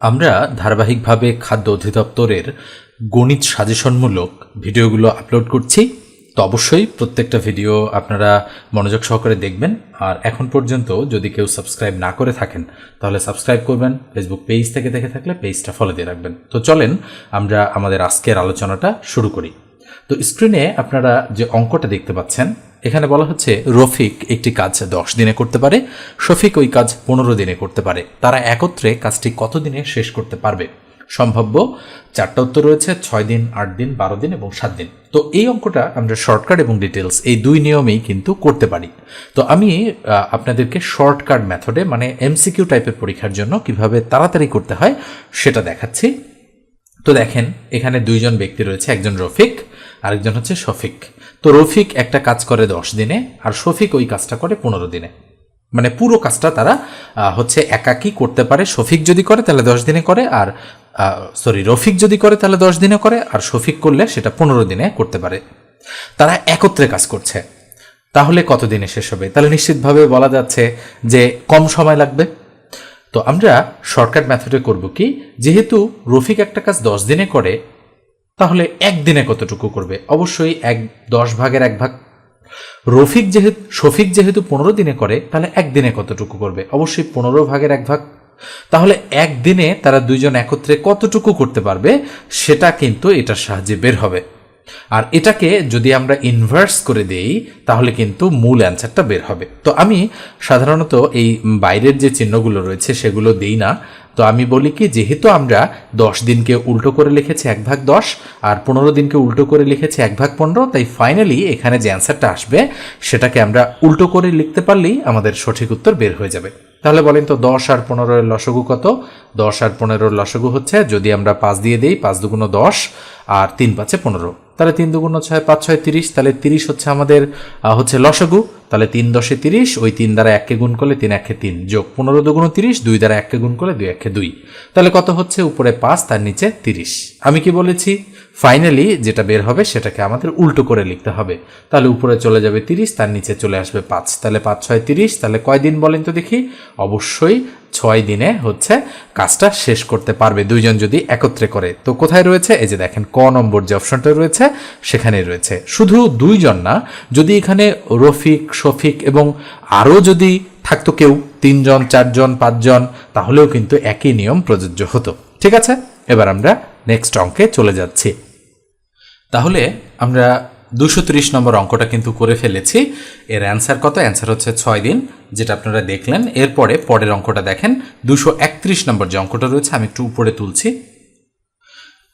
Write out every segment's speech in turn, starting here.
আমরা ধারাবাহিকভাবে খাদ্য অধিদপ্তরের গণিত সাজেশনমূলক ভিডিওগুলো আপলোড করছি। তো অবশ্যই প্রত্যেকটা ভিডিও আপনারা মনোযোগ সহকারে দেখবেন। আর এখন পর্যন্ত যদি কেউ সাবস্ক্রাইব না করে থাকেন, তাহলে সাবস্ক্রাইব করবেন, ফেসবুক পেজ থেকে দেখে থাকলে পেজটা ফলো দিয়ে রাখবেন। তো চলেন আমরা আমাদের আজকের আলোচনাটা শুরু করি। তো স্ক্রিনে আপনারা যে অঙ্কটা দেখতে পাচ্ছেন এখানে বলা হচ্ছে, রফিক একটি কাজ দশ দিনে করতে পারে, শফিক ওই কাজ পনেরো দিনে করতে পারে। তারা একত্রে কাজটি কত দিনে শেষ করতে পারবে? সম্ভাব্য চারটা উত্তর রয়েছে, ছয় দিন, আট দিন, বারো দিন এবং সাত দিন। তো এই অঙ্কটা আমরা শর্টকাট এবং ডিটেলস এই দুই নিয়মেই কিন্তু করতে পারি। তো আমি আপনাদেরকে শর্টকাট মেথডে মানে এমসিকিউ টাইপের পরীক্ষার জন্য কীভাবে তাড়াতাড়ি করতে হয়, সেটা দেখাচ্ছি। তো দেখেন, এখানে দুইজন ব্যক্তি রয়েছে, একজন রফিক, আরেকজন হচ্ছে শফিক। তো রফিক একটা কাজ করে দশ দিনে, আর শফিক ওই কাজটা করে পনেরো দিনে। মানে পুরো কাজটা তারা হচ্ছে একাকী করতে পারে। শফিক যদি করে, তাহলে দশ দিনে করে, আর সরি রফিক যদি করে, তাহলে দশ দিনে করে, আর শফিক করলে সেটা পনেরো দিনে করতে পারে। তারা একত্রে কাজ করছে। তাহলে কতদিনে শেষ হবে? তাহলে নিশ্চিতভাবে বলা যাচ্ছে যে কম সময় লাগবে। তো আমরা শর্টকাট মেথডে করব কি, যেহেতু রফিক একটা কাজ দশ দিনে করে তাহলে একদিনে কতটুকু করবে? অবশ্যই এক, দশ ভাগের এক ভাগ। রফিক যেহেতু, শফিক যেহেতু পনেরো দিনে করে, তাহলে একদিনে কতটুকু করবে? অবশ্যই পনেরো ভাগের এক ভাগ। তাহলে একদিনে তারা দুইজন একত্রে কতটুকু করতে পারবে, সেটা কিন্তু এটার সাহায্যে বের হবে। আর এটাকে যদি আমরা ইনভার্স করে দেই, তাহলে কিন্তু মূল অ্যান্সারটা বের হবে। তো আমি সাধারণত এই বাইরের যে চিহ্নগুলো রয়েছে, সেগুলো দেই না। তো আমি বলি কি, যেহেতু আমরা দশ দিনকে উল্টো করে লিখেছি এক ভাগ দশ, আর পনেরো দিনকে উল্টো করে লিখেছি এক ভাগ পনেরো, তাই ফাইনালি এখানে যে অ্যান্সারটা আসবে, সেটাকে আমরা উল্টো করে লিখতে পারলেই আমাদের সঠিক উত্তর বের হয়ে যাবে। তাহলে বলেন তো, দশ আর পনেরোর লসগু কত? দশ আর পনেরোর লসগু হচ্ছে, যদি আমরা পাঁচ দিয়ে দিই, পাঁচ দুগুণ দশ, আর তিন পাঁচে পনেরো। তাহলে তিন দুগুণ ছয়, পাঁচ ছয় তিরিশ, তাহলে তিরিশ হচ্ছে আমাদের হচ্ছে লসগু। তাহলে তিন দশে তিরিশ, ওই তিন দ্বারা এককে গুণ করলে তিন একে তিন। যোগ পনেরো দুগুণ তিরিশ, দুই দ্বারা এককে গুণ করলে দুই একে দুই। তাহলে কত হচ্ছে? উপরে পাঁচ, তার নিচে তিরিশ। আমি কি বলেছি? ফাইনালি যেটা বের হবে, সেটাকে আমাদের উল্টো করে লিখতে হবে। তাহলে উপরে চলে যাবে তিরিশ, তার নিচে চলে আসবে পাঁচ। তাহলে পাঁচ, ছয়, তিরিশ। তাহলে কয় দিন বলেন তো দেখি? অবশ্যই ছয় দিনে হচ্ছে কাজটা শেষ করতে পারবে দুইজন যদি একত্রে করে। তো কোথায় রয়েছে? এই যে দেখেন, ক নম্বর যে অপশনটা রয়েছে, সেখানে রয়েছে। শুধু দুইজন না, যদি এখানে রফিক, শফিক এবং আরও যদি থাকতো কেউ, তিনজন, চারজন, পাঁচজন, তাহলেও কিন্তু একই নিয়ম প্রযোজ্য হতো। ঠিক আছে? এবার আমরা নেক্সট অঙ্কে চলে যাচ্ছি। তাহলে আমরা দুশো ত্রিশ নম্বর অঙ্কটা কিন্তু করে ফেলেছি। এর অ্যান্সার কত? অ্যান্সার হচ্ছে ছয় দিন, যেটা আপনারা দেখলেন। এরপরে পরের অঙ্কটা দেখেন। দুশো একত্রিশ নম্বর যে অঙ্কটা রয়েছে, আমি একটু উপরে তুলছি।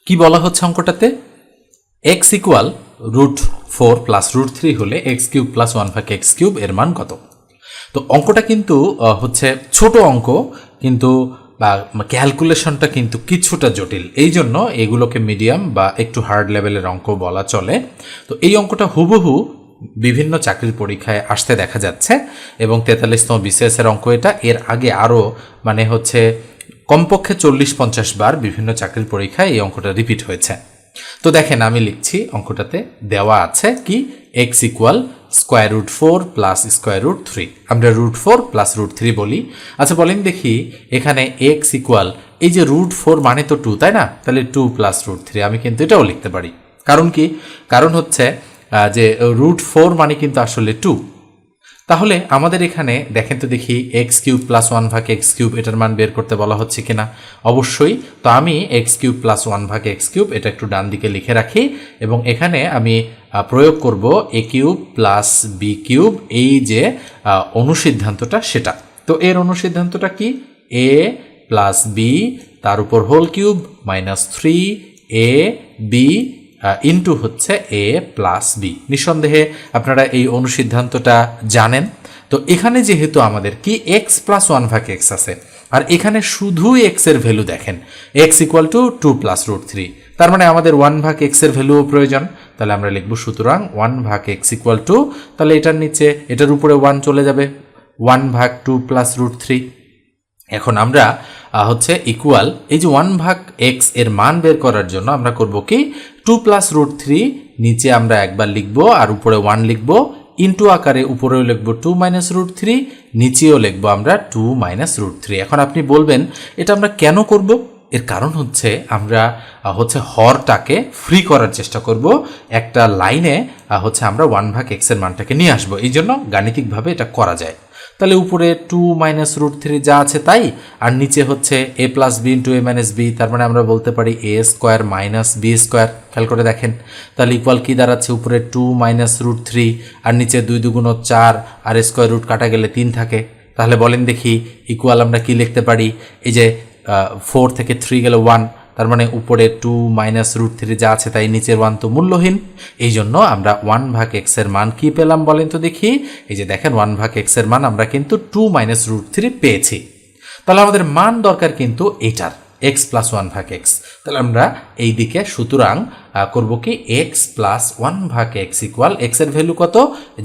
কি বলা হচ্ছে অঙ্কটাতে? X equal root four plus root three হলে এক্স কিউব প্লাস ওয়ান ভাগ এক্স কিউব এর মান কত? তো অঙ্কটা কিন্তু হচ্ছে ছোট অঙ্ক, কিন্তু বা ক্যালকুলেশনটা কিন্তু কিছুটা জটিল। এই জন্য এগুলোকে মিডিয়াম বা একটু হার্ড লেভেলের অঙ্ক বলা চলে। তো এই অঙ্কটা হুবহু বিভিন্ন চাকরির পরীক্ষায় আসতে দেখা যাচ্ছে এবং তেতাল্লিশতম বিসিএস এর অঙ্ক এটা। এর আগে আরও মানে হচ্ছে কমপক্ষে চল্লিশ পঞ্চাশ বার বিভিন্ন চাকরির পরীক্ষায় এই অঙ্কটা রিপিট হয়েছে। তো দেখেন আমি লিখছি, অঙ্কটাতে দেওয়া আছে কি x equal square root four plus square root three আমরা root four plus root three বলি। আচ্ছা বলেন দেখি, এখানে এক্স ইকুয়াল এই যে রুট ফোর মানে তো টু তাই না? তাহলে টু প্লাস রুট থ্রি আমি কিন্তু এটাও লিখতে পারি। কারণ কি? কারণ হচ্ছে যে রুট ফোর মানে কিন্তু আসলে টু তাহলে আমাদের এখানে দেখেন তো দেখি এক্স কিউব প্লাস ওয়ান ভাগ এক্স কিউব এটার মান বের করতে বলা হচ্ছে কিনা? অবশ্যই। তো আমি এক্স কিউব প্লাস ওয়ান ভাগ এক্স কিউব এটা একটু ডান দিকে লিখে রাখি এবং এখানে আমি প্রয়োগ করব a cube plus b cube, এই যে অনুসিদ্ধান্তটা সেটা। তো এর অনুসিদ্ধান্তটা কি? এ প্লাস বি তার উপর whole cube minus three a b into হচ্ছে এ প্লাস বি নিঃসন্দেহে আপনারা এই অনুসিদ্ধান্তটা জানেন। তো এখানে যেহেতু আমাদের কি এক্স প্লাস ওয়ান ভাগ এক্স আছে, আর এখানে শুধু এক্সের ভ্যালু দেখেন x equal to two plus root three তার মানে আমাদের ওয়ান ভাগ এক্সের ভ্যালুও প্রয়োজন। তাহলে আমরা লিখব সুতরাং ওয়ান ভাগ এক্স ইকুয়াল টু তাহলে এটার নিচে, এটার উপরে ওয়ান চলে যাবে। ওয়ান ভাগ টু প্লাস রুট থ্রি এখন আমরা হচ্ছে ইকুয়াল এই যে ওয়ান ভাগ এক্সের মান বের করার জন্য আমরা করব কি? টু প্লাস রুট থ্রি নিচে আমরা একবার লিখব আর উপরে ওয়ান লিখব ইন্টু আকারে উপরেও লিখব টু মাইনাস রুট থ্রি নিচেও লিখব আমরা টু মাইনাস রুট থ্রি এখন আপনি বলবেন, এটা আমরা কেন করব? এর কারণ হচ্ছে আমরা হচ্ছে হরটাকে ফ্রি করার চেষ্টা করব। একটা লাইনে হচ্ছে আমরা ওয়ান ভাগ এক্সের মানটাকে নিয়ে আসব। এই জন্য গাণিতিকভাবে এটা করা যায়। তাহলে উপরে টু মাইনাস রুট থ্রি যা আছে তাই, আর নিচে হচ্ছে a plus b into a minus b তার মানে আমরা বলতে পারি a square minus b square খেয়াল করে দেখেন, তাহলে ইকুয়াল কী দাঁড়াচ্ছে উপরে টু মাইনাস রুট থ্রি আর নিচে দুই দুগুণ চার, আর স্কোয়ার রুট কাটা গেলে তিন থাকে। তাহলে বলেন দেখি ইকুয়াল আমরা কি লিখতে পারি? এই যে ফোর থেকে থ্রি গেলে ওয়ান তার মানে উপরে টু মাইনাস রুট থ্রি যা আছে তাই নিচের ওয়ান তো মূল্যহীন। এই জন্য আমরা ওয়ান ভাগ এক্সের মান কি পেলাম বলেন তো দেখি। এই যে দেখেন ওয়ান ভাগ এক্সের মান আমরা কিন্তু টু মাইনাস রুট থ্রি পেয়েছি। তাহলে আমাদের মান দরকার কিন্তু এইটার এক্স প্লাস ওয়ান ভাগ এক্স তাহলে আমরা এই দিকে সুতরাং করব কি এক্স প্লাস ওয়ান ভাগ এক্স ইকুয়াল এক্সের ভ্যালু কত?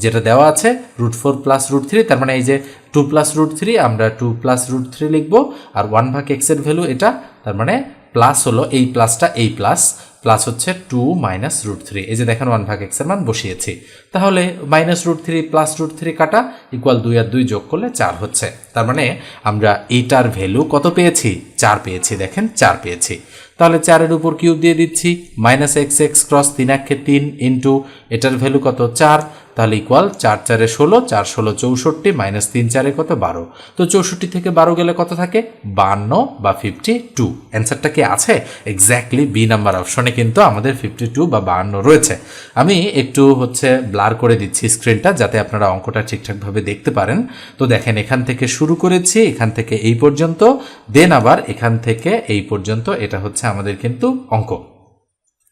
যেটা দেওয়া আছে root four plus root three তার মানে এই যে টু প্লাস রুট থ্রি আমরা টু প্লাস রুট থ্রি লিখব, আর ওয়ান ভাগ এক্সের ভ্যালু এটা, তার মানে প্লাস হলো এই প্লাসটা এই প্লাস প্লাস হচ্ছে টু মাইনাস রুট থ্রি। এই যে দেখেন ওয়ান ভাগ এক্সের মান বসিয়েছি। তাহলে minus root three plus root three কাটা ইকুয়াল দুই আর দুই যোগ করলে চার হচ্ছে। তার মানে আমরা এইটার ভ্যালু কত পেয়েছি? চার পেয়েছি, দেখেন চার পেয়েছি। তাহলে চারের উপর কিউব দিয়ে দিচ্ছি মাইনাস এক্স এক্স ক্রস তিন একে তিন ইন্টু এটার ভ্যালু কত? চার। তাহলে ইকুয়াল চার চারে ষোলো, চার ষোলো চৌষট্টি মাইনাস তিন চারে কত? বারো। তো চৌষট্টি থেকে বারো গেলে কত থাকে? বান্ন বা ফিফটি টু অ্যান্সারটা কি আছে? এক্স্যাক্টলি বি নাম্বার অপশনে কিন্তু আমাদের ফিফটি টু বা বাহান্ন রয়েছে। আমি একটু হচ্ছে ব্লার করে দিচ্ছি স্ক্রিনটা যাতে আপনারা অঙ্কটা ঠিকঠাকভাবে দেখতে পারেন। তো দেখেন, এখান থেকে শুরু করেছি, এখান থেকে এই পর্যন্ত দেন আবার এখান থেকে এই পর্যন্ত, এটা হচ্ছে আমাদের কিন্তু অঙ্ক।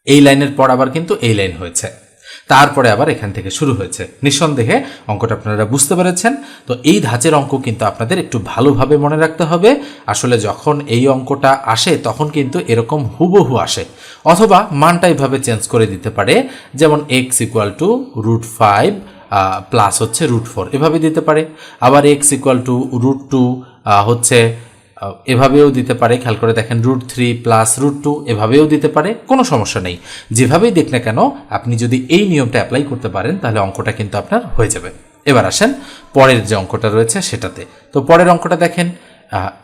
এই লাইনের পর আবার কিন্তু এই লাইন হয়েছে। তারপরে আবার এখান থেকে শুরু হয়েছে। নিঃসন্দেহে অঙ্কটা আপনারা বুঝতে পেরেছেন। তো এই ধাঁচের অঙ্ক কিন্তু আপনাদের একটু ভালোভাবে মনে রাখতে হবে। আসলে যখন এই অঙ্কটা আসে, তখন কিন্তু এরকম হুবহু আসে। অথবা মানটা এইভাবে চেঞ্জ করে দিতে পারে। যেমন x equal to root five plus হচ্ছে রুট ফোর এভাবে দিতে পারে। আবার x equal to root two হচ্ছে এভাবেও দিতে পারে। খেয়াল করে দেখেন root three plus root two এভাবেও দিতে পারে, কোনো সমস্যা নেই। যেভাবেই দেখ না কেন, আপনি যদি এই নিয়মটা অ্যাপ্লাই করতে পারেন, তাহলে অঙ্কটা কিন্তু আপনার হয়ে যাবে। এবার আসেন, পরের যে অঙ্কটা রয়েছে সেটাতে। তো পরের অঙ্কটা দেখেন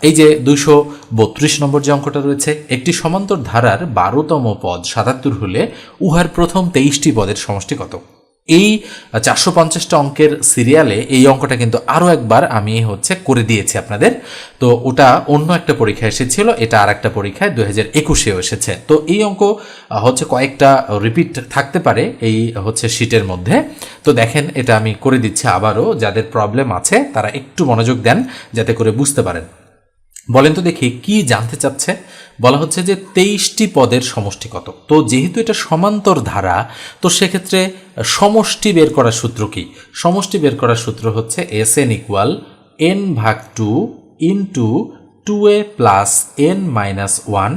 এই যে দুশো বত্রিশ নম্বর যে অঙ্কটা রয়েছে, একটি সমান্তর ধারার বারোতম পদ সাতাত্তর হলে উহার প্রথম তেইশটি পদের সমষ্টি কত? এই চারশো পঞ্চাশটা অঙ্কের সিরিয়ালে এই অঙ্কটা কিন্তু আরও একবার আমি হচ্ছে করে দিয়েছি আপনাদের। তো ওটা অন্য একটা পরীক্ষা এসেছিল, এটা আর একটা পরীক্ষায় দু হাজার একুশেও এসেছে। তো এই অঙ্ক হচ্ছে কয়েকটা রিপিট থাকতে পারে এই হচ্ছে শিটের মধ্যে। তো দেখেন, এটা আমি করে দিচ্ছি আবারও, যাদের প্রবলেম আছে তারা একটু মনোযোগ দেন, যাতে করে বুঝতে পারেন। বলেন তো দেখি, কি জানতে চাচ্ছে? বলা হচ্ছে যে তেইশটি পদের সমষ্টি কত? তো যেহেতু এটা সমান্তর ধারা, তো সেক্ষেত্রে সমষ্টি বের করার সূত্র কি? সমষ্টি বের করার সূত্র হচ্ছে এস এন ইকুয়াল এন ভাগ two into two a plus n minus one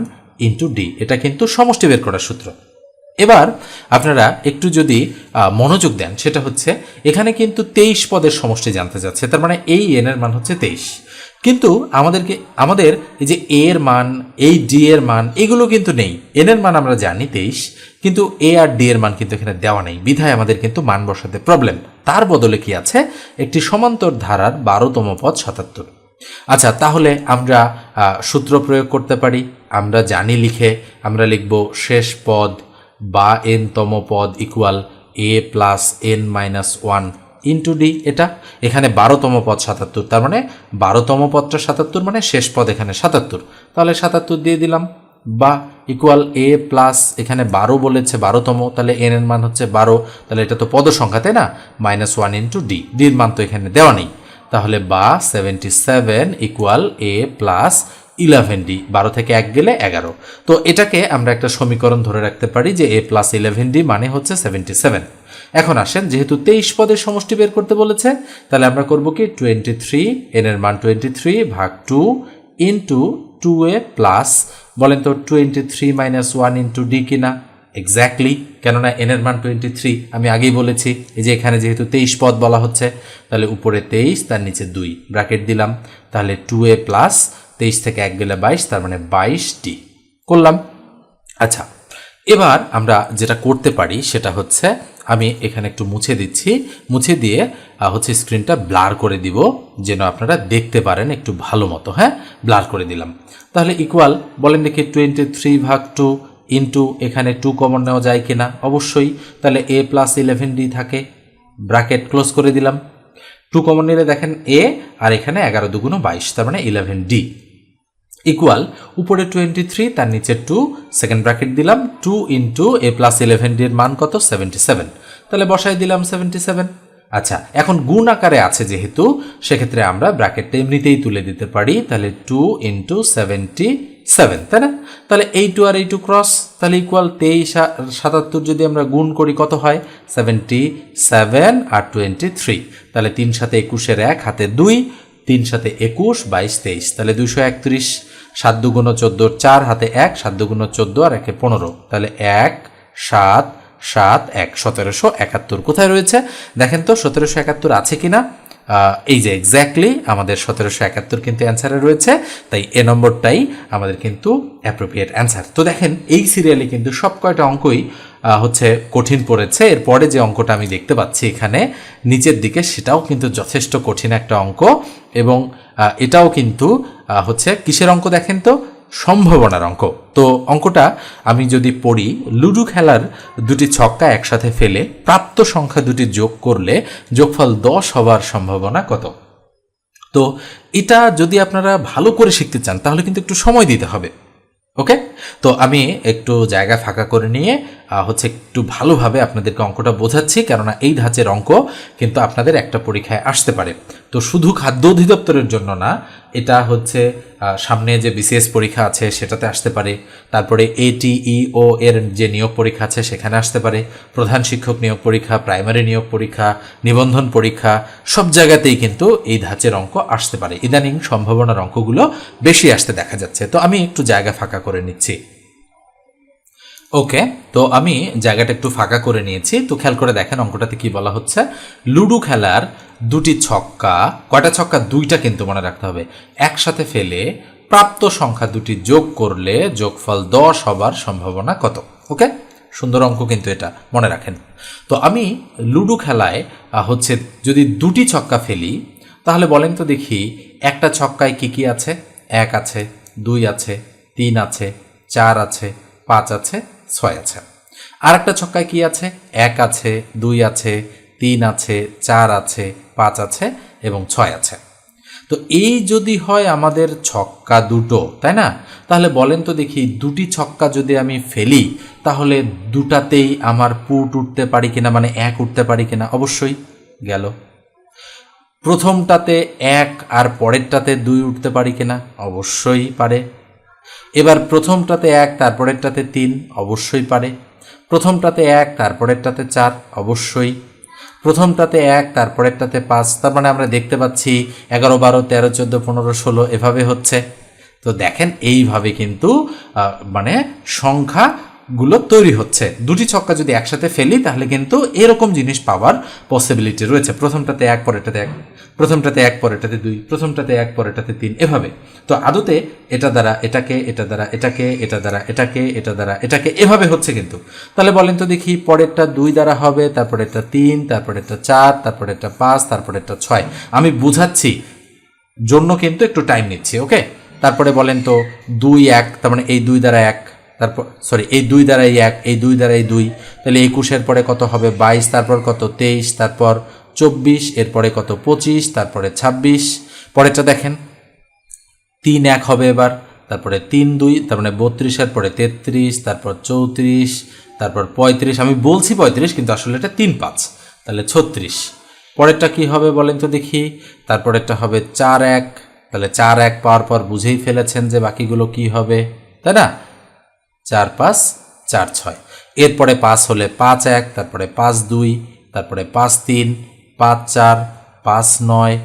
into d. এটা কিন্তু সমষ্টি বের করার সূত্র। এবার আপনারা একটু যদি মনোযোগ দেন, সেটা হচ্ছে এখানে কিন্তু তেইশ পদের সমষ্টি জানতে যাচ্ছে তার মানে এই এন এর মান হচ্ছে তেইশ। কিন্তু আমাদেরকে, আমাদের এই যে এ এর মান, এই ডি এর মান, এগুলো কিন্তু নেই। এন এর মান আমরা জানি তেইশ, কিন্তু এ আর ডি এর মান কিন্তু এখানে দেওয়া নেই। বিধায় আমাদের কিন্তু মান বসাতে প্রবলেম তার বদলে কি আছে? একটি সমান্তর ধারার বারোতম পদ সাতাত্তর। আচ্ছা তাহলে আমরা সূত্র প্রয়োগ করতে পারি। আমরা জানি লিখে, আমরা লিখব শেষ পদ বা এন তম পদ equal a plus n minus one into d এটা এখানে বারোতম পদ সাতাত্তর, তার মানে বারোতম পদটা সাতাত্তর মানে শেষ পদ এখানে সাতাত্তর। তাহলে সাতাত্তর দিয়ে দিলাম, বা ইকুয়াল এ প্লাস এখানে বারো বলেছে, বারোতম, তাহলে এন এর মান হচ্ছে বারো, তাহলে এটা তো পদ সংখ্যা, তাই না? মাইনাস ওয়ান ইন্টু ডি ডির মান তো এখানে দেওয়া নেই। তাহলে বা seventy seven equal a plus eleven d বারো থেকে এক গেলে এগারো। তো এটাকে আমরা একটা সমীকরণ ধরে রাখতে পারি যে এ প্লাস ইলেভেন ডি মানে হচ্ছে সেভেন্টি সেভেন এখন আসেন, যেহেতু তেইশ পদের সমষ্টি বের করতে বলেছে, তাহলে আমরা করব কি? টোয়েন্টি থ্রি এন এর মান টোয়েন্টি থ্রি ভাগ two into two a plus বলেন তো twenty three minus one into d কিনা? এক্স্যাক্টলি কেননা এন এর মান টোয়েন্টি থ্রি আমি আগেই বলেছি, এই যে এখানে যেহেতু তেইশ পদ বলা হচ্ছে, তাহলে উপরে তেইশ, তার নিচে দুই, ব্র্যাকেট দিলাম, তাহলে টু এ প্লাস তেইশ থেকে এক গেলে বাইশ, তার মানে বাইশ ডি করলাম। আচ্ছা এবার আমরা যেটা করতে পারি, সেটা হচ্ছে আমি এখানে একটু মুছে দিচ্ছি। মুছে দিয়ে হচ্ছে স্ক্রিনটা ব্লার করে দিব, যেন আপনারা দেখতে পারেন একটু ভালো মতো হ্যাঁ? ব্লার করে দিলাম। তাহলে ইকুয়াল বলেন দেখি টোয়েন্টি থ্রি ভাগ টু ইন্টু এখানে টু কমন নেওয়া যায় কিনা? অবশ্যই। তাহলে এ প্লাস ইলেভেন ডি থাকে। ব্র্যাকেট ক্লোজ করে দিলাম। টু কমন নিলে দেখেন এ আর এখানে এগারো দুগুণ বাইশ, তার মানে ইলেভেন ডি ইকুয়াল উপরে টোয়েন্টি থ্রি তার নিচে টু সেকেন্ড ব্র্যাকেট দিলাম two into a plus eleven d এর মান কত? সেভেন্টি সেভেন তাহলে বসাই দিলাম সেভেন্টি সেভেন আচ্ছা এখন গুণ আকারে আছে যেহেতু, সেক্ষেত্রে আমরা ব্র্যাকেটটা এমনিতেই তুলে দিতে পারি, তাহলে টু ইন্টু সেভেন্টি সেভেন তাই না? তাহলে এই টু আর এই টু ক্রস তাহলে ইকুয়াল তেইশ আর সাতাত্তর যদি আমরা গুণ করি কত হয়? সেভেন্টি সেভেন আর টোয়েন্টি থ্রি তাহলে তিন সাথে একুশের এক, হাতে দুই, তিন সাথে একুশ, বাইশ, তেইশ। তাহলে দুশো একত্রিশ। সাত দুগুণ চোদ্দোর চার হাতে এক, সাত দুগুণ চোদ্দ আর একে পনেরো। তাহলে এক, সাত সাত, এক, সতেরোশো একাত্তর। কোথায় রয়েছে? দেখেন তো, সতেরোশো একাত্তর আছে কিনা? এই যে এক্স্যাক্টলি আমাদের সতেরোশো একাত্তর কিন্তু অ্যান্সারে রয়েছে, তাই এ নম্বরটাই আমাদের কিন্তু অ্যাপ্রোপ্রিয়েট অ্যান্সার তো দেখেন, এই সিরিয়ালে কিন্তু সব কয়টা অঙ্কই হচ্ছে কঠিন পড়েছে। এরপরে যে অঙ্কটা আমি দেখতে পাচ্ছি এখানে, নিচের দিকে সেটাও কিন্তু যথেষ্ট কঠিন একটা অঙ্ক এবং এটাও কিন্তু হচ্ছে কিসের অঙ্ক দেখেন তো? সম্ভাবনার অঙ্ক। তো অঙ্কটা আমি যদি পড়ি, লুডু খেলার দুটি ছক্কা একসাথে ফেলে প্রাপ্ত সংখ্যা দুটি যোগ করলে যোগফল দশ হওয়ার সম্ভাবনা কত? তো এটা যদি আপনারা ভালো করে শিখতে চান, তাহলে কিন্তু একটু সময় দিতে হবে। ওকে তো আমি একটু জায়গা ফাঁকা করে নিয়ে হচ্ছে একটু ভালোভাবে আপনাদেরকে অঙ্কটা বোঝাচ্ছি, কেননা এই ধাঁচের অঙ্ক কিন্তু আপনাদের একটা পরীক্ষায় আসতে পারে। তো শুধু খাদ্য অধিদপ্তরের জন্য না, এটা হচ্ছে সামনে যে বিসিএস পরীক্ষা আছে সেটাতে আসতে পারে, তারপরে এটিইও এর যে নিয়োগ পরীক্ষা আছে সেখানে আসতে পারে, প্রধান শিক্ষক নিয়োগ পরীক্ষা প্রাইমারি নিয়োগ পরীক্ষা, নিবন্ধন পরীক্ষা, সব জায়গাতেই কিন্তু এই ধাঁচের অঙ্ক আসতে পারে। ইদানিং সম্ভাবনার অঙ্কগুলো বেশি আসতে দেখা যাচ্ছে। তো আমি একটু জায়গা ফাঁকা করে নিচ্ছি। ওকে, তো আমি জায়গাটা একটু ফাঁকা করে নিয়েছি। তো খেয়াল করে দেখেন অঙ্কটাতে কি বলা হচ্ছে। লুডো খেলার দুটি ছক্কা, কয়টা ছক্কা? দুইটা কিন্তু মনে রাখতে হবে। একসাথে ফেলে প্রাপ্ত সংখ্যা দুটি যোগ করলে যোগফল দশ হবার সম্ভাবনা কত? ওকে? সুন্দর অঙ্ক কিন্তু এটা, মনে রাখেন। তো আমি লুডো খেলায় হচ্ছে যদি দুটি ছক্কা ফেলি, তাহলে বলেন তো দেখি একটা ছক্কায় কি কি আছে? এক আছে, দুই আছে, তিন আছে, চার আছে, পাঁচ আছে। ছয় আছে। আর একটা ছক্কায় কি আছে? এক আছে, দুই আছে, তিন আছে, চার আছে, পাঁচ আছে এবং ছয় আছে। তো এই যদি হয় আমাদের ছক্কা দুটো, তাই না? তাহলে বলেন তো দেখি দুটি ছক্কা যদি আমি ফেলি, তাহলে দুটাতেই আমার পুট উঠতে পারি কিনা মানে এক উঠতে পারি কিনা? অবশ্যই গেল। প্রথমটাতে এক আর পরেরটাতে দুই উঠতে পারি কিনা? অবশ্যই পারে। এবার প্রথমটাতে এক, তারপরেরটাতে তিন, অবশ্যই পারে। প্রথমটাতে এক, তারপরেরটাতে চার, অবশ্যই। প্রথমটাতে এক, তারপরেরটাতে পাঁচ, তার মানে আমরা দেখতে পাচ্ছি এগারো, বারো, তেরো, চোদ্দ, পনেরো, ষোলো, এভাবে হচ্ছে। তো দেখেন, এইভাবে কিন্তু মানে মানে সংখ্যাগুলো তৈরি হচ্ছে। দুটি ছক্কা যদি একসাথে ফেলি, তাহলে কিন্তু এরকম জিনিস পাওয়ার পসিবিলিটি রয়েছে। প্রথমটাতে এক, পরেরটাতে এক, প্রথমটাতে এক, পরেরটাতে দুই, প্রথমটাতে এক, পরেরটাতে তিন, এভাবে। তো আদতে এটা দ্বারা এটাকে, এটা দ্বারা এটাকে, এটা দ্বারা এটাকে, এটা দ্বারা এটাকে, এভাবে হচ্ছে কিন্তু। তাহলে বলেন তো দেখি, পরেরটা দুই দ্বারা হবে তারপরে একটা তিন তারপরে একটা চার তারপরে একটা পাঁচ তারপরে একটা ছয়। আমি বুঝাচ্ছি, জন্য কিন্তু একটু টাইম নিচ্ছি ওকে তারপরে বলেন তো দুই এক, তার মানে এই দুই দ্বারা এক তারপর সরি এই দুই দ্বারা এই এক, এই দুই দ্বারা এই দুই। তাহলে একুশের পরে কত হবে? বাইশ, তারপর কত? তেইশ, তারপর চব্বিশ, এরপরে কত? পঁচিশ, তারপরে ছাব্বিশ। পরেরটা দেখেন। তিন এক হবে এবার। তারপরে তিন দুই, তার মানে বত্রিশের পরে তেত্রিশ, তারপর চৌত্রিশ, তারপর পঁয়ত্রিশ। আমি বলছি পঁয়ত্রিশ, কিন্তু আসলে এটা তিন পাঁচ। তাহলে ছত্রিশ। পরেরটা কি হবে বলেন তো দেখি। তারপরেরটা হবে চার এক। তাহলে চার এক পাওয়ার পর বুঝেই ফেলেছেন যে বাকিগুলো কি হবে। তাই না? চার পাঁচ চার ছয়। এরপরে পাঁচ হলে পাঁচ এক, তারপরে পাঁচ দুই, তারপরে পাঁচ তিন, পাঁচ চার, পাঁচ নয়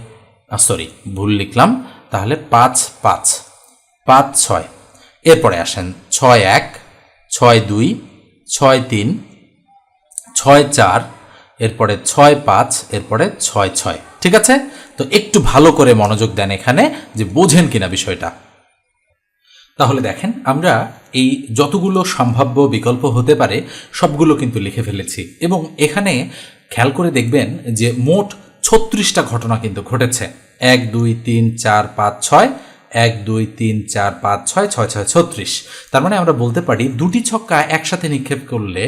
সরি ভুল লিখলাম, তাহলে পাঁচ পাঁচ পাঁচ ছয়। এরপরে আসেন ছয় এক, ছয় দুই, ছয় তিন, ছয় চার, এরপরে ছয় পাঁচ, এরপরে ছয় ছয়, ঠিক আছে? তো একটু ভালো করে মনোযোগ দেন এখানে যে বোঝেন কিনা বিষয়টা। তাহলে দেখেন, আমরা এই যতগুলো সম্ভাব্য বিকল্প হতে পারে সবগুলো কিন্তু লিখে ফেলেছি এবং এখানে খেয়াল করে দেখবেন যে মোট ছত্রিশটা ঘটনা কিন্তু ঘটেছে। এক, দুই, তিন, চার, পাঁচ, ছয়, এক, দুই, তিন, চার, পাঁচ, ছয় ছয় ছয়, ছত্রিশ। তার মানে আমরা বলতে পারি দুটি ছক্কা একসাথে নিক্ষেপ করলে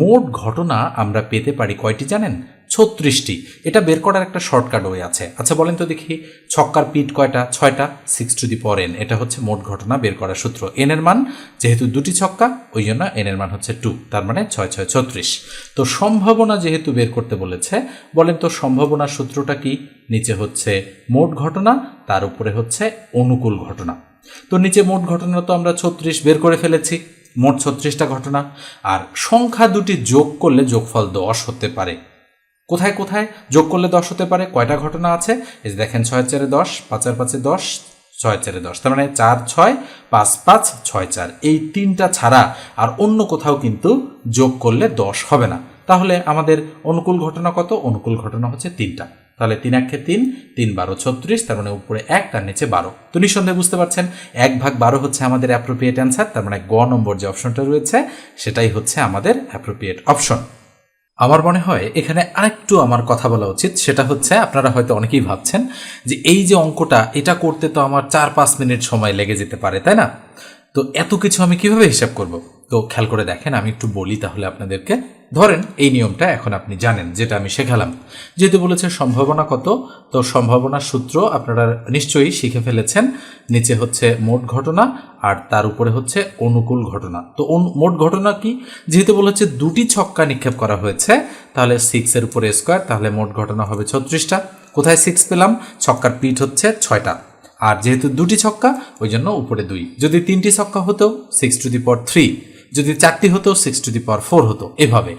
মোট ঘটনা আমরা পেতে পারি কয়টি জানেন? ছত্রিশটি। এটা বের করার একটা শর্টকাট ওয়ে আছে। আচ্ছা বলেন তো দেখি, ছক্কার পিট কয়টা? ছয়টা? সিক্স টু দি পর এন এটা হচ্ছে মোট ঘটনা বের করার সূত্র। এন এর মান যেহেতু দুটি ছক্কা, ওই জন্য এন এর মান হচ্ছে টু তার মানে ছয় ছয়, ছত্রিশ। তো সম্ভাবনা যেহেতু বের করতে বলেছে, বলেন তো সম্ভাবনার সূত্রটা কি? নিচে হচ্ছে মোট ঘটনা, তার উপরে হচ্ছে অনুকূল ঘটনা। তো নিচে মোট ঘটনা তো আমরা ছত্রিশ বের করে ফেলেছি, মোট ছত্রিশটা ঘটনা। আর সংখ্যা দুটি যোগ করলে যোগফল দশ হতে পারে। কোথায় কোথায়? যোগ করলে দশ হতে পারে, কয়টা ঘটনা আছে? এই যে দেখেন, ছয় চারে দশ পাঁচার পাঁচে দশ, ছয় চারে দশ। তার মানে চার, ছয়, পাঁচ পাঁচ, ছয় চার। এই তিনটা ছাড়া আর অন্য কোথাও কিন্তু যোগ করলে দশ হবে না। তাহলে আমাদের অনুকূল ঘটনা কত? অনুকূল ঘটনা হচ্ছে তিনটা। তাহলে তিন একে তিন তিন বারো ছত্রিশ, তার মানে উপরে এক, তার নিচে বারো। তো নিঃসন্দেহে বুঝতে পারছেন, এক ভাগ বারো হচ্ছে আমাদের অ্যাপ্রোপ্রিয়েট অ্যান্সার তার মানে গ নম্বর যে অপশনটা রয়েছে, সেটাই হচ্ছে আমাদের অ্যাপ্রোপ্রিয়েট অপশন আমার মনে হয় এখানে আরেকটু আমার কথা বলা উচিত, সেটা হচ্ছে আপনারা হয়তো অনেকেই ভাবছেন যে এই যে অঙ্কটা, এটা করতে তো আমার চার পাঁচ মিনিট সময় লেগে যেতে পারে, তাই না? তো এত কিছু আমি কীভাবে হিসাব করব? তো খেয়াল করে দেখেন, আমি একটু বলি তাহলে আপনাদেরকে। ধরেন, এই নিয়মটা এখন আপনি জানেন, যেটা আমি শেখালাম। যেহেতু বলেছে সম্ভাবনা কত, তো সম্ভাবনার সূত্র আপনারা নিশ্চয়ই শিখে ফেলেছেন। নিচে হচ্ছে মোট ঘটনা, আর তার উপরে হচ্ছে অনুকূল ঘটনা। তো মোট ঘটনা কি? যেহেতু বলেছে দুটি ছক্কা নিক্ষেপ করা হয়েছে, তাহলে সিক্সের উপরে স্কোয়ার তাহলে মোট ঘটনা হবে ছত্রিশটা। কোথায় সিক্স পেলাম? ছক্কার পিঠ হচ্ছে ছয়টা। আর যেহেতু দুটি ছক্কা, ওই জন্য উপরে দুই। যদি তিনটি ছক্কা হতো সিক্স টু দি পর থ্রি যদি চারটি হতো six to the power four হতো, এভাবে।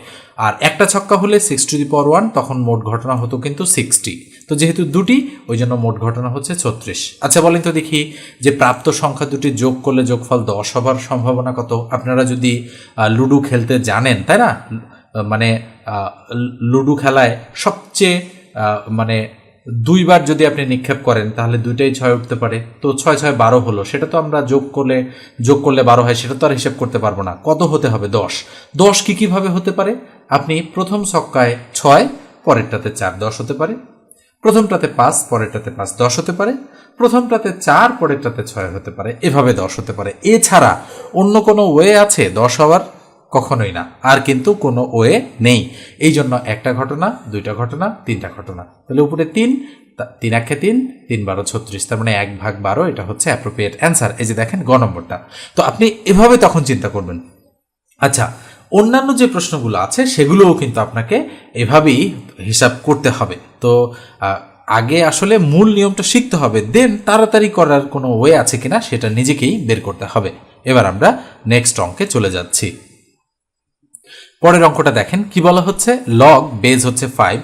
আর একটা ছক্কা হলে six to the power one তখন মোট ঘটনা হতো কিন্তু সিক্সটি তো যেহেতু দুটি, ওই জন্য মোট ঘটনা হচ্ছে ছত্রিশ। আচ্ছা বলেন তো দেখি, যে প্রাপ্ত সংখ্যা দুটি যোগ করলে যোগফল দশ হবার সম্ভাবনা কত? আপনারা যদি লুডু খেলতে জানেন, তাই না? মানে লুডু খেলায় সবচেয়ে মানে দুইবার যদি আপনি নিক্ষেপ করেন, তাহলে দুইটাই ছয় উঠতে পারে। তো ছয় ছয় বারো হলো। সেটা তো আমরা যোগ করলে যোগ করলে বারো হয়, সেটা তো আর হিসেব করতে পারব না। কত হতে হবে? দশ। দশ কী কীভাবে হতে পারে? আপনি প্রথম ছক্কায় ছয়, পরেরটাতে চার, দশ হতে পারে। প্রথমটাতে পাঁচ, পরেরটাতে পাঁচ, দশ হতে পারে। প্রথমটাতে চার, পরেরটাতে ছয় হতে পারে। এভাবে দশ হতে পারে। এছাড়া অন্য কোনো ওয়ে আছে দশ হওয়ার? কখনোই না। আর কিন্তু কোনো ওয়ে নেই। এই জন্য একটা ঘটনা, দুইটা ঘটনা, তিনটা ঘটনা। তাহলে উপরে তিন তিন একে তিন তিন বারো ছত্রিশ। তার মানে এক ভাগ বারো, এটা হচ্ছে অ্যাপ্রোপ্রিয়েট অ্যান্সার এই যে দেখেন গ নম্বরটা। তো আপনি এভাবে তখন চিন্তা করবেন। আচ্ছা অন্যান্য যে প্রশ্নগুলো আছে, সেগুলোও কিন্তু আপনাকে এভাবেই হিসাব করতে হবে। তো আগে আসলে মূল নিয়মটা শিখতে হবে, দেন তাড়াতাড়ি করার কোনো ওয়ে আছে কিনা, সেটা নিজেকেই বের করতে হবে। এবার আমরা নেক্সট অঙ্কে চলে যাচ্ছি। পরের অঙ্কটা দেখেন, কি বলা হচ্ছে? লগ বেজ হচ্ছে five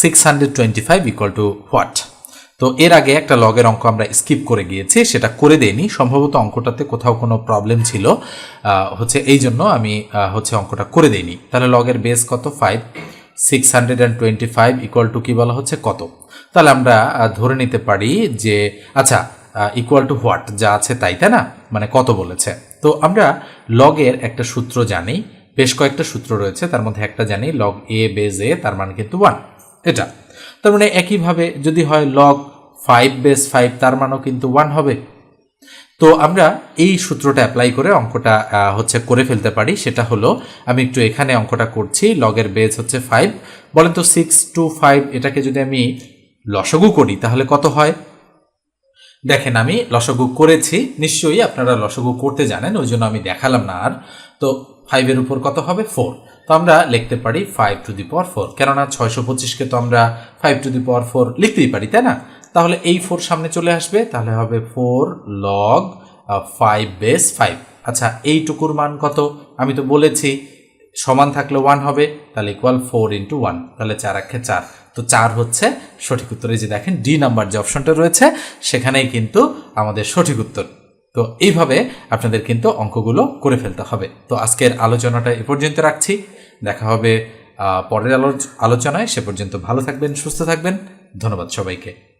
six hundred twenty five equal to what তো এর আগে একটা লগের অঙ্ক আমরা স্কিপ করে গিয়েছি, সেটা করে দেয়নি সম্ভবত অঙ্কটাতে কোথাও কোনো প্রবলেম ছিল হচ্ছে এই জন্য আমি হচ্ছে অঙ্কটা করে দেইনি। তাহলে লগের বেস কত? Five six hundred and twenty five equal to কী বলা হচ্ছে? কত? তাহলে আমরা ধরে নিতে পারি যে আচ্ছা ইকুয়াল টু হোয়াট যা আছে তাই তাই না? মানে কত বলেছে? তো আমরা লগের একটা সূত্র জানি বেশ কয়েকটা সূত্র রয়েছে, তার মধ্যে একটা জানি লগ এ বেজ এ তার মানে কিন্তু ওয়ান এটা। তার মানে একইভাবে যদি হয় লগ ফাইভ বেস ফাইভ তার মানও কিন্তু ওয়ান হবে। তো আমরা এই সূত্রটা অ্যাপ্লাই করে অঙ্কটা হচ্ছে করে ফেলতে পারি। সেটা হলো, আমি একটু এখানে অঙ্কটা করছি। লগের বেজ হচ্ছে ফাইভ বলেন তো সিক্স টু ফাইভ এটাকে যদি আমি লসগু করি, তাহলে কত হয়? দেখেন, আমি লসগু করেছি। নিশ্চয়ই আপনারা লসগু করতে জানেন, ওই জন্য আমি দেখালাম না আর। তো ফাইভের উপর কত হবে? ফোর তো আমরা লিখতে পারি five to the power four কেননা ছয়শো পঁচিশকে তো আমরা five to the power four লিখতেই পারি, তাই না? তাহলে এই ফোর সামনে চলে আসবে, তাহলে হবে four log five base five আচ্ছা এইটুকুর মান কত? আমি তো বলেছি, সমান থাকলে ওয়ান হবে, তাহলে ইকুয়াল ফোর ইন্টু ওয়ান তাহলে চার আক্ষে চার। তো চার হচ্ছে সঠিক উত্তর। যে দেখেন ডি নাম্বার যে অপশনটা রয়েছে, সেখানেই কিন্তু আমাদের সঠিক উত্তর। তো এইভাবে আপনাদের কিন্তু অঙ্কগুলো করে ফেলতে হবে। তো আজকের আলোচনাটা এ পর্যন্ত রাখছি। দেখা হবে পরের আলোচনায়। সে পর্যন্ত ভালো থাকবেন, সুস্থ থাকবেন। ধন্যবাদ সবাইকে।